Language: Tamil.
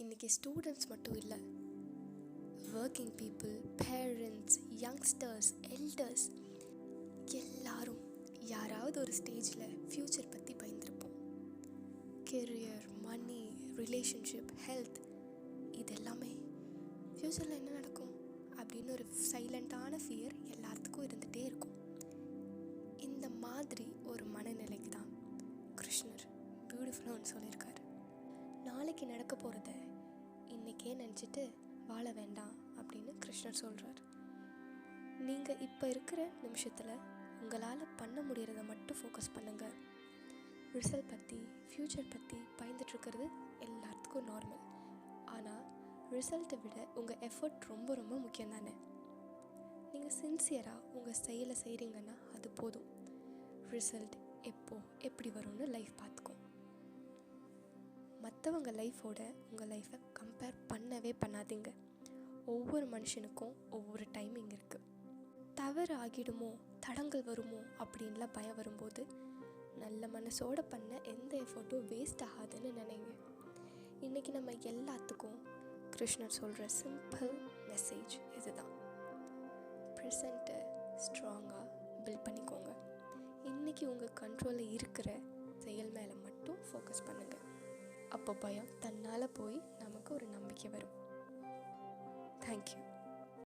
இன்றைக்கி ஸ்டூடெண்ட்ஸ் மட்டும் இல்லை working people parents youngsters elders எல்லாரும் யாராவது ஒரு ஸ்டேஜில் ஃப்யூச்சர் பற்றி பயந்துருப்போம். கெரியர் மணி ரிலேஷன்ஷிப் ஹெல்த் இது எல்லாமே ஃப்யூச்சரில் என்ன நடக்கும் அப்படின்னு ஒரு சைலண்ட்டான ஃபியர் எல்லாத்துக்கும் இருந்துகிட்டே இருக்கும். இந்த மாதிரி ஒரு மனநிலைக்கு தான் கிருஷ்ணர் பியூட்டிஃபுல்லாக ஒன்று சொல்லியிருக்காரு. நாளைக்கு நடக்க போகிறத இன்றைக்கே நினச்சிட்டு வாழ வேண்டாம் அப்படின்னு கிருஷ்ணர் சொல்கிறார் நீங்கள் இப்போ இருக்கிற நிமிஷத்தில் உங்களால் பண்ண முடிகிறத மட்டும் ஃபோக்கஸ் பண்ணுங்கள் ரிசல்ட் பற்றி ஃப்யூச்சர் பற்றி பயந்துட்டுருக்கிறது எல்லாத்துக்கும் நார்மல் ஆனால் ரிசல்ட்டை விட உங்கள் எஃபர்ட் ரொம்ப ரொம்ப முக்கியம் தானே? நீங்கள் சின்சியராக உங்கள் செயலை செய்கிறீங்கன்னா அது போதும். ரிசல்ட் எப்போ எப்படி வரும்னு லைஃப் பார்த்துக்கும். மற்றவங்க லைஃபோட உங்கள் லைஃப்பை கம்பேர் பண்ணவே பண்ணாதீங்க. ஒவ்வொரு மனுஷனுக்கும் ஒவ்வொரு டைமிங் இருக்குது தவறு ஆகிடுமோ தடங்கள் வருமோ அப்படின்லாம் பயம் வரும்போது நல்ல மனசோட பண்ண எந்த எஃபர்ட்டும் வேஸ்ட் ஆகாதுன்னு நினைங்க. இன்றைக்கி நம்ம எல்லாத்துக்கும் கிருஷ்ணர் சொல்கிற சிம்பிள் மெசேஜ் இதுதான். ப்ரெசண்ட்டை ஸ்ட்ராங்காக பில்ட் பண்ணிக்கோங்க. இன்றைக்கி உங்கள் கண்ட்ரோலில் இருக்கிற செயல் மேலே மட்டும் ஃபோக்கஸ் பண்ணுங்கள் அப்போ பயம். தன்னால் போய் நமக்கு ஒரு நம்பிக்கை வரும். தேங்க்யூ